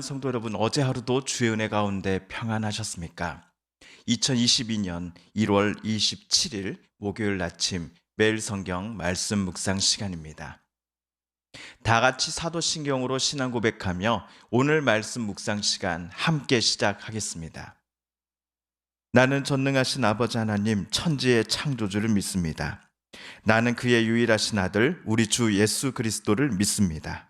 사랑하는 성도 여러분, 어제 하루도 주의 은혜 가운데 평안하셨습니까? 2022년 1월 27일 목요일 아침 매일 성경 말씀 묵상 시간입니다. 다 같이 사도신경으로 신앙 고백하며 오늘 말씀 묵상 시간 함께 시작하겠습니다. 나는 전능하신 아버지 하나님 천지의 창조주를 믿습니다. 나는 그의 유일하신 아들 우리 주 예수 그리스도를 믿습니다.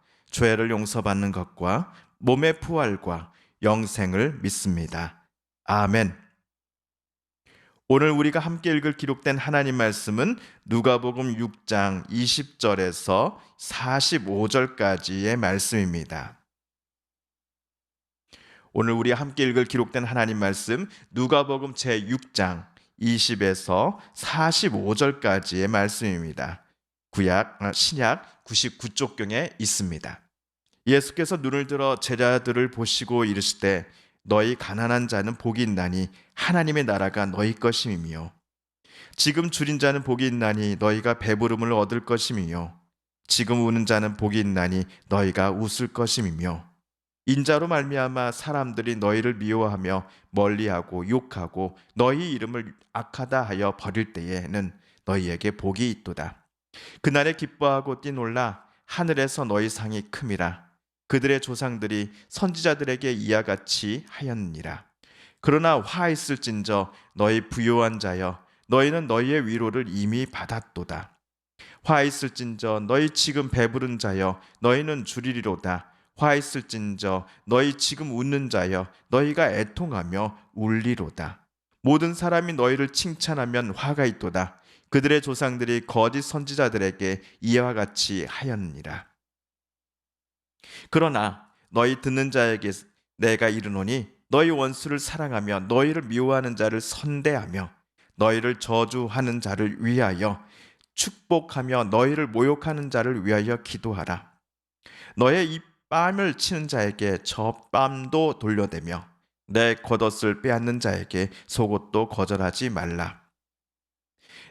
죄를 용서받는 것과 몸의 부활과 영생을 믿습니다. 아멘. 오늘 우리가 함께 읽을 기록된 하나님 말씀은 누가복음 6장 20절에서 45절까지의 말씀입니다. 오늘 우리 함께 읽을 기록된 하나님 말씀 누가복음 제 6장 20에서 45절까지의 말씀입니다. 구약 아, 신약 99쪽경에 있습니다. 예수께서 눈을 들어 제자들을 보시고 이르시되 너희 가난한 자는 복이 있나니 하나님의 나라가 너희 것임이며 지금 줄인 자는 복이 있나니 너희가 배부름을 얻을 것임이며 지금 우는 자는 복이 있나니 너희가 웃을 것임이며 인자로 말미암아 사람들이 너희를 미워하며 멀리하고 욕하고 너희 이름을 악하다 하여 버릴 때에는 너희에게 복이 있도다. 그날에 기뻐하고 뛰놀라 하늘에서 너희 상이 큼이라. 그들의 조상들이 선지자들에게 이와 같이 하였느니라. 그러나 화 있을진저 너희 부요한 자여 너희는 너희의 위로를 이미 받았도다. 화 있을진저 너희 지금 배부른 자여 너희는 주리리로다. 화 있을진저 너희 지금 웃는 자여 너희가 애통하며 울리로다. 모든 사람이 너희를 칭찬하면 화가 있도다 그들의 조상들이 거짓 선지자들에게 이와 같이 하였느니라. 그러나 너희 듣는 자에게 내가 이르노니 너희 원수를 사랑하며 너희를 미워하는 자를 선대하며 너희를 저주하는 자를 위하여 축복하며 너희를 모욕하는 자를 위하여 기도하라. 너의 이 뺨을 치는 자에게 저 뺨도 돌려대며 내 겉옷을 빼앗는 자에게 속옷도 거절하지 말라.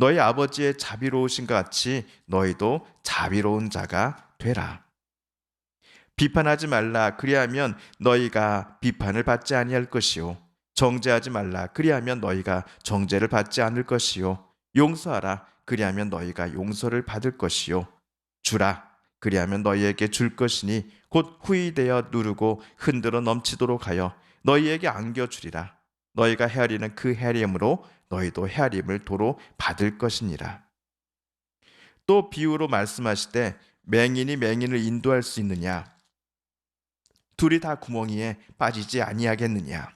너희 아버지의 자비로우신 것 같이 너희도 자비로운 자가 되라. 비판하지 말라. 그리하면 너희가 비판을 받지 아니할 것이요. 정죄하지 말라. 그리하면 너희가 정죄를 받지 않을 것이요. 용서하라. 그리하면 너희가 용서를 받을 것이요. 주라. 그리하면 너희에게 줄 것이니 곧 후이되어 누르고 흔들어 넘치도록 하여 너희에게 안겨 주리라 너희가 헤아리는 그 헤아림으로 너희도 헤아림을 도로 받을 것이니라. 또 비유로 말씀하시되 맹인이 맹인을 인도할 수 있느냐? 둘이 다 구멍이에 빠지지 아니하겠느냐?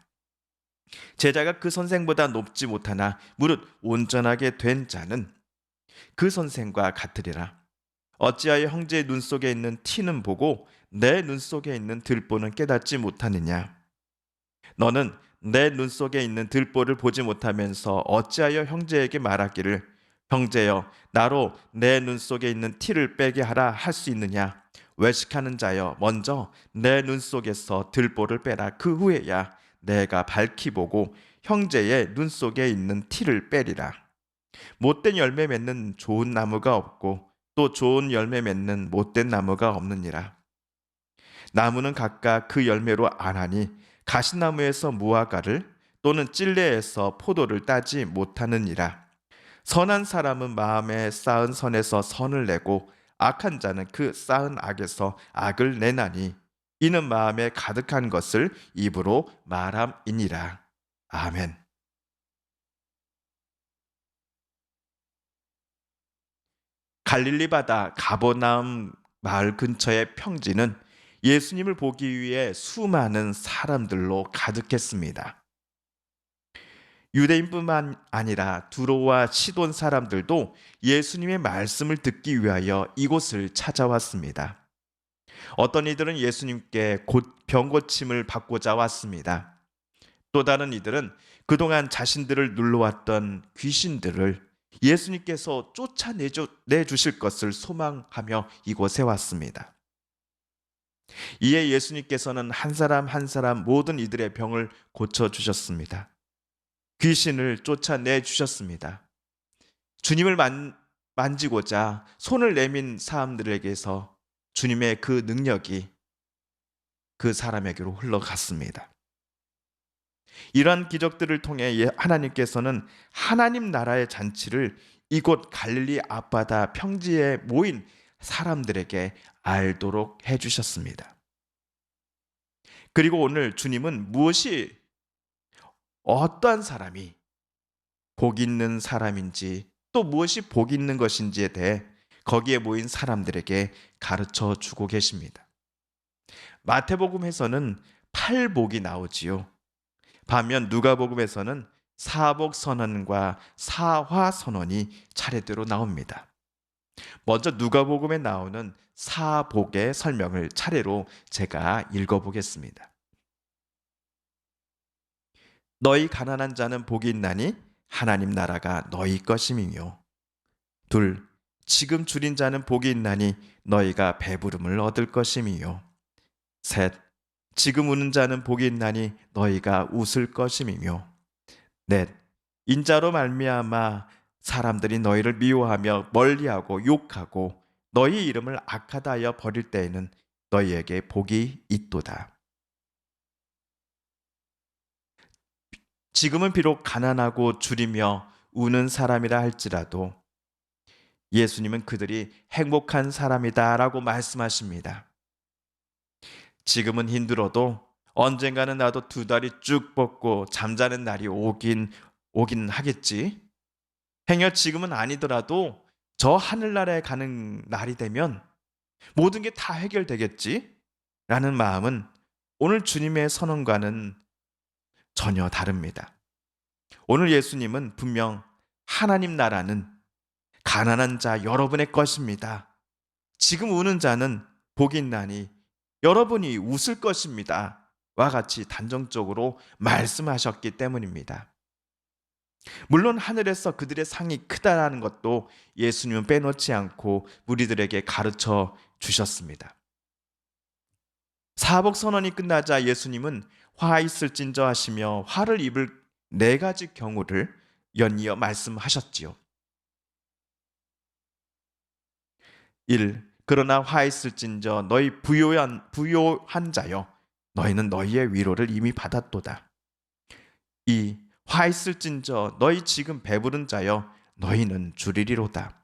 제자가 그 선생보다 높지 못하나 무릇 온전하게 된 자는 그 선생과 같으리라. 어찌하여 형제의 눈 속에 있는 티는 보고 내 눈 속에 있는 들보는 깨닫지 못하느냐? 너는 내 눈 속에 있는 들보를 보지 못하면서 어찌하여 형제에게 말하기를 형제여 나로 내 눈 속에 있는 티를 빼게 하라 할 수 있느냐 외식하는 자여 먼저 내 눈 속에서 들보를 빼라 그 후에야 내가 밝히 보고 형제의 눈 속에 있는 티를 빼리라. 못된 열매 맺는 좋은 나무가 없고 또 좋은 열매 맺는 못된 나무가 없느니라. 나무는 각각 그 열매로 안하니 가시나무에서 무화과를 또는 찔레에서 포도를 따지 못하느니라. 선한 사람은 마음에 쌓은 선에서 선을 내고 악한 자는 그 쌓은 악에서 악을 내나니 이는 마음에 가득한 것을 입으로 말함이니라. 아멘. 갈릴리 바다 가버나움 마을 근처의 평지는 예수님을 보기 위해 수많은 사람들로 가득했습니다. 유대인뿐만 아니라 두로와 시돈 사람들도 예수님의 말씀을 듣기 위하여 이곳을 찾아왔습니다. 어떤 이들은 예수님께 곧 병고침을 받고자 왔습니다. 또 다른 이들은 그동안 자신들을 눌러왔던 귀신들을 예수님께서 쫓아내주실 것을 소망하며 이곳에 왔습니다. 이에 예수님께서는 한 사람 한 사람 모든 이들의 병을 고쳐주셨습니다. 귀신을 쫓아내 주셨습니다. 주님을 만, 만지고자 손을 내민 사람들에게서 주님의 그 능력이 그 사람에게로 흘러갔습니다. 이러한 기적들을 통해 예, 하나님께서는 하나님 나라의 잔치를 이곳 갈릴리 앞바다 평지에 모인 사람들에게 알도록 해주셨습니다. 그리고 오늘 주님은 무엇이 어떠한 사람이 복 있는 사람인지 또 무엇이 복 있는 것인지에 대해 거기에 모인 사람들에게 가르쳐 주고 계십니다. 마태복음에서는 팔복이 나오지요. 반면 누가복음에서는 사복 선언과 사화 선언이 차례대로 나옵니다. 먼저 누가복음에 나오는 사복의 설명을 차례로 제가 읽어보겠습니다. 너희 가난한 자는 복이 있나니 하나님 나라가 너희 것임이요. 둘, 지금 줄인 자는 복이 있나니 너희가 배부름을 얻을 것임이요. 셋, 지금 우는 자는 복이 있나니 너희가 웃을 것임이며. 넷, 인자로 말미암아 사람들이 너희를 미워하며 멀리하고 욕하고 너희 이름을 악하다 하여 버릴 때에는 너희에게 복이 있도다. 지금은 비록 가난하고 줄이며 우는 사람이라 할지라도 예수님은 그들이 행복한 사람이다라고 말씀하십니다. 지금은 힘들어도 언젠가는 나도 두 다리 쭉 뻗고 잠자는 날이 오긴 오긴 하겠지. 행여 지금은 아니더라도 저 하늘나라에 가는 날이 되면 모든 게 다 해결되겠지. 라는 마음은 오늘 주님의 선언과는 전혀 다릅니다. 오늘 예수님은 분명 하나님 나라는 가난한 자 여러분의 것입니다. 지금 우는 자는 복이 있나니 여러분이 웃을 것입니다. 와 같이 단정적으로 말씀하셨기 때문입니다. 물론 하늘에서 그들의 상이 크다라는 것도 예수님은 빼놓지 않고 무리들에게 가르쳐 주셨습니다. 사복 선언이 끝나자 예수님은 화 있을진저 하시며 화를 입을 네 가지 경우를 연이어 말씀하셨지요. 1. 그러나 화 있을진저 너희 부요한 부요한 자여 너희는 너희의 위로를 이미 받았도다. 2. 화 있을진저 너희 지금 배부른 자여 너희는 줄이리로다.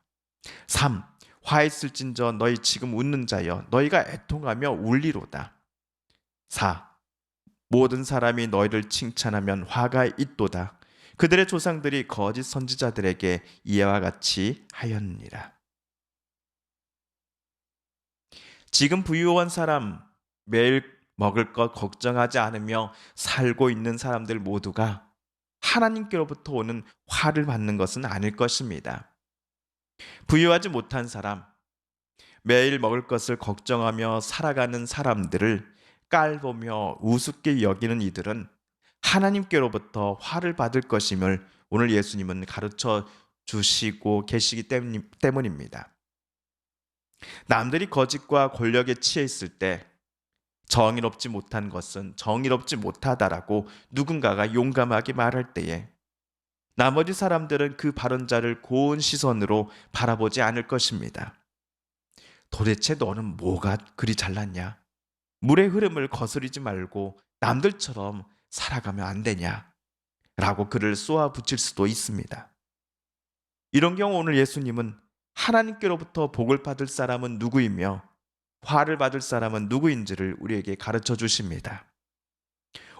3. 화 있을진저 너희 지금 웃는 자여 너희가 애통하며 울리로다. 4. 모든 사람이 너희를 칭찬하면 화가 있도다. 그들의 조상들이 거짓 선지자들에게 이와 같이 하였느니라. 지금 부유한 사람 매일 먹을 것 걱정하지 않으며 살고 있는 사람들 모두가 하나님께로부터 오는 화를 받는 것은 아닐 것입니다. 부유하지 못한 사람, 매일 먹을 것을 걱정하며 살아가는 사람들을 깔보며 우습게 여기는 이들은 하나님께로부터 화를 받을 것임을 오늘 예수님은 가르쳐 주시고 계시기 때문입니다. 남들이 거짓과 권력에 취해 있을 때 정의롭지 못한 것은 정의롭지 못하다라고 누군가가 용감하게 말할 때에 나머지 사람들은 그 발언자를 고운 시선으로 바라보지 않을 것입니다. 도대체 너는 뭐가 그리 잘났냐? 물의 흐름을 거스르지 말고 남들처럼 살아가면 안 되냐? 라고 그를 쏘아 붙일 수도 있습니다. 이런 경우 오늘 예수님은 하나님께로부터 복을 받을 사람은 누구이며 화를 받을 사람은 누구인지를 우리에게 가르쳐 주십니다.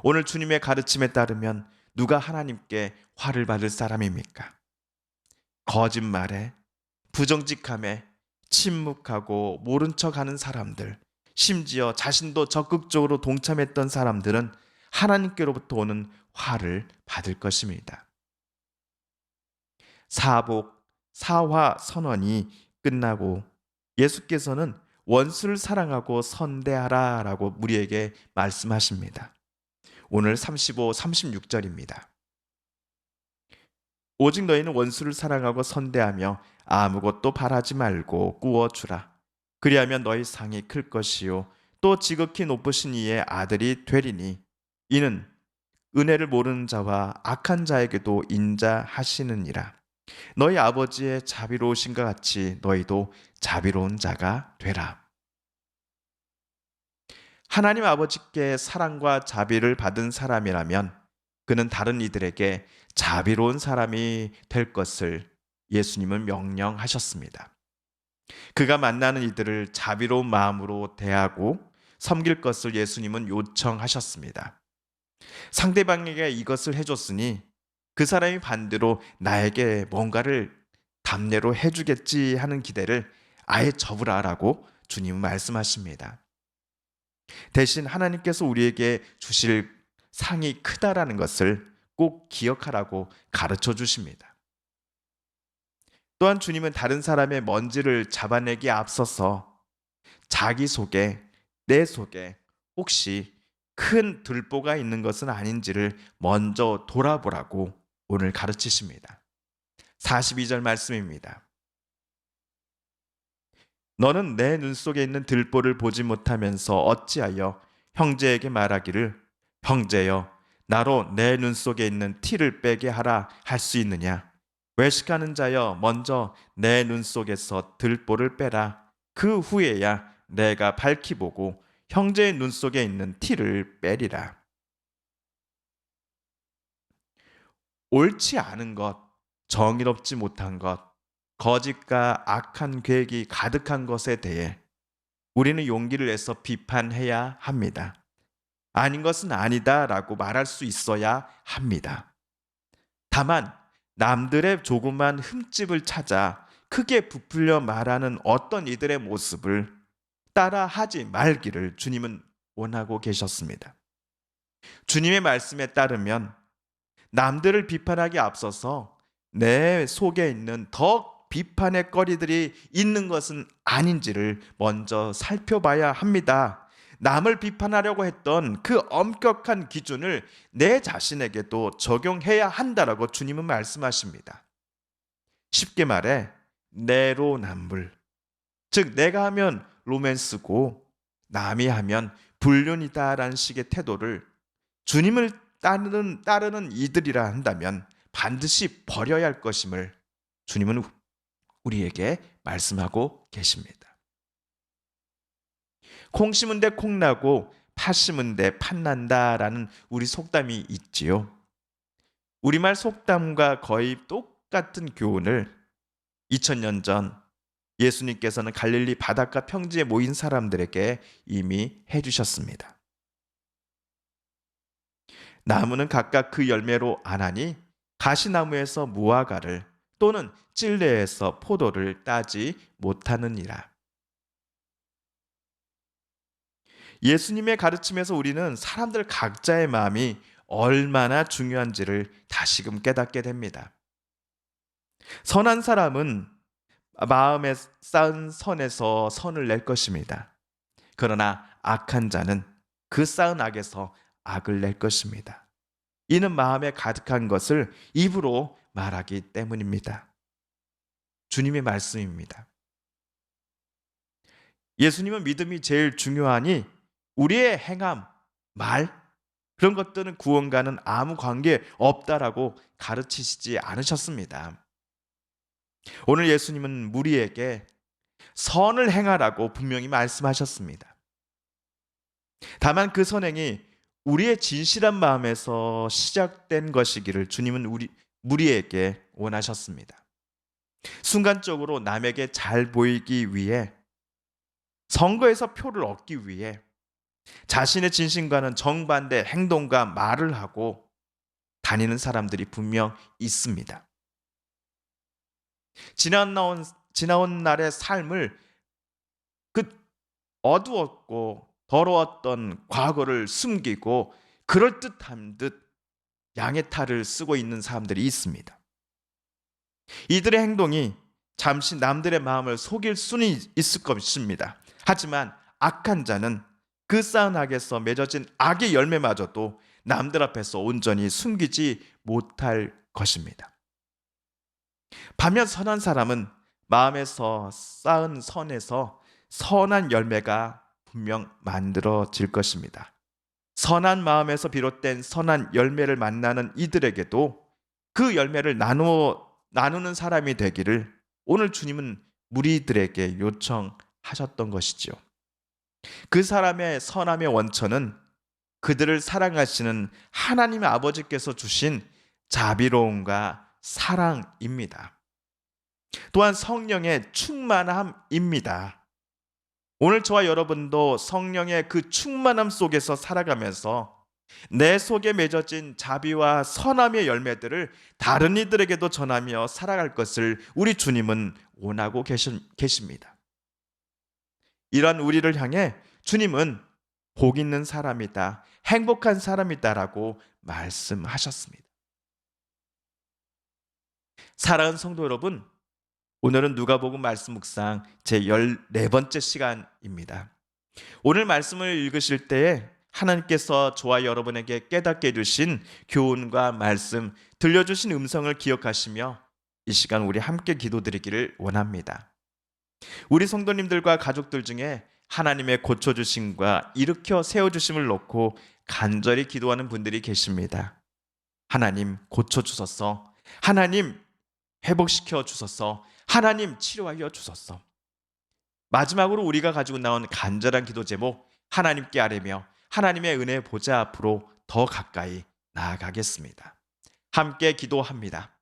오늘 주님의 가르침에 따르면 누가 하나님께 화를 받을 사람입니까? 거짓말에, 부정직함에, 침묵하고 모른 척 하는 사람들, 심지어 자신도 적극적으로 동참했던 사람들은 하나님께로부터 오는 화를 받을 것입니다. 사복, 사화 선언이 끝나고 예수께서는 원수를 사랑하고 선대하라 라고 우리에게 말씀하십니다. 오늘 35, 36절입니다. 오직 너희는 원수를 사랑하고 선대하며 아무것도 바라지 말고 꾸어주라. 그리하면 너희 상이 클 것이요. 또 지극히 높으신 이의 아들이 되리니 이는 은혜를 모르는 자와 악한 자에게도 인자하시느니라. 너희 아버지의 자비로우신것 같이 너희도 자비로운 자가 되라. 하나님 아버지께 사랑과 자비를 받은 사람이라면 그는 다른 이들에게 자비로운 사람이 될 것을 예수님은 명령하셨습니다. 그가 만나는 이들을 자비로운 마음으로 대하고 섬길 것을 예수님은 요청하셨습니다. 상대방에게 이것을 해줬으니 그 사람이 반대로 나에게 뭔가를 답례로 해주겠지 하는 기대를 아예 접으라라고 주님은 말씀하십니다. 대신 하나님께서 우리에게 주실 상이 크다라는 것을 꼭 기억하라고 가르쳐 주십니다. 또한 주님은 다른 사람의 먼지를 잡아내기에 앞서서 자기 속에, 내 속에 혹시 큰 들보가 있는 것은 아닌지를 먼저 돌아보라고 오늘 가르치십니다. 42절 말씀입니다. 너는 내 눈 속에 있는 들보를 보지 못하면서 어찌하여 형제에게 말하기를 형제여 나로 내 눈 속에 있는 티를 빼게 하라 할 수 있느냐 외식하는 자여 먼저 내 눈 속에서 들보를 빼라 그 후에야 내가 밝히 보고 형제의 눈 속에 있는 티를 빼리라 옳지 않은 것 정의롭지 못한 것 거짓과 악한 계획이 가득한 것에 대해 우리는 용기를 내서 비판해야 합니다. 아닌 것은 아니다라고 말할 수 있어야 합니다. 다만 남들의 조그만 흠집을 찾아 크게 부풀려 말하는 어떤 이들의 모습을 따라 하지 말기를 주님은 원하고 계셨습니다. 주님의 말씀에 따르면 남들을 비판하기 앞서서 내 속에 있는 더 비판의 거리들이 있는 것은 아닌지를 먼저 살펴봐야 합니다. 남을 비판하려고 했던 그 엄격한 기준을 내 자신에게도 적용해야 한다라고 주님은 말씀하십니다. 쉽게 말해 내로남불. 즉 내가 하면 로맨스고 남이 하면 불륜이다라는 식의 태도를 주님을 따르는 따르는 이들이라 한다면 반드시 버려야 할 것임을 주님은 우리에게 말씀하고 계십니다. 콩 심은 데 콩 나고 팥 심은 데팥 난다라는 우리 속담이 있지요. 우리말 속담과 거의 똑같은 교훈을 2000년 전 예수님께서는 갈릴리 바닷가 평지에 모인 사람들에게 이미 해주셨습니다. 나무는 각각 그 열매로 안하니 가시나무에서 무화과를 또는 찔레에서 포도를 따지 못하느니라. 예수님의 가르침에서 우리는 사람들 각자의 마음이 얼마나 중요한지를 다시금 깨닫게 됩니다. 선한 사람은 마음에 쌓은 선에서 선을 낼 것입니다. 그러나 악한 자는 그 쌓은 악에서 악을 낼 것입니다. 이는 마음에 가득한 것을 입으로 말하기 때문입니다. 주님의 말씀입니다. 예수님은 믿음이 제일 중요하니 우리의 행함, 말 그런 것들은 구원과는 아무 관계 없다라고 가르치시지 않으셨습니다. 오늘 예수님은 무리에게 선을 행하라고 분명히 말씀하셨습니다. 다만 그 선행이 우리의 진실한 마음에서 시작된 것이기를 주님은 우리 무리에게 원하셨습니다. 순간적으로 남에게 잘 보이기 위해 선거에서 표를 얻기 위해 자신의 진심과는 정반대 행동과 말을 하고 다니는 사람들이 분명 있습니다. 지나온 지나온 날의 삶을 그 어두웠고 더러웠던 과거를 숨기고 그럴 듯한 듯 양의 탈을 쓰고 있는 사람들이 있습니다. 이들의 행동이 잠시 남들의 마음을 속일 수는 있을 것입니다. 하지만 악한 자는 그 싸은악에서 맺어진 악의 열매마저도 남들 앞에서 온전히 숨기지 못할 것입니다. 반면 선한 사람은 마음에서 쌓은 선에서 선한 열매가 분명 만들어질 것입니다. 선한 마음에서 비롯된 선한 열매를 만나는 이들에게도 그 열매를 나누어 나누는 사람이 되기를 오늘 주님은 무리들에게 요청하셨던 것이죠. 그 사람의 선함의 원천은 그들을 사랑하시는 하나님의 아버지께서 주신 자비로움과 사랑입니다. 또한 성령의 충만함입니다. 오늘 저와 여러분도 성령의 그 충만함 속에서 살아가면서 내 속에 맺어진 자비와 선함의 열매들을 다른 이들에게도 전하며 살아갈 것을 우리 주님은 원하고 계십니다. 이러한 우리를 향해 주님은 복 있는 사람이다, 행복한 사람이다라고 말씀하셨습니다. 사랑하는 성도 여러분, 오늘은 누가복음 말씀 묵상 제 14번째 시간입니다. 오늘 말씀을 읽으실 때에 하나님께서 저와 여러분에게 깨닫게 해주신 교훈과 말씀, 들려주신 음성을 기억하시며 이 시간 우리 함께 기도드리기를 원합니다. 우리 성도님들과 가족들 중에 하나님의 고쳐주심과 일으켜 세워주심을 놓고 간절히 기도하는 분들이 계십니다. 하나님 고쳐주소서, 하나님 회복시켜 주소서, 하나님 치료하여 주소서. 마지막으로 우리가 가지고 나온 간절한 기도 제목 하나님께 아뢰며 하나님의 은혜 보좌 앞으로 더 가까이 나아가겠습니다. 함께 기도합니다.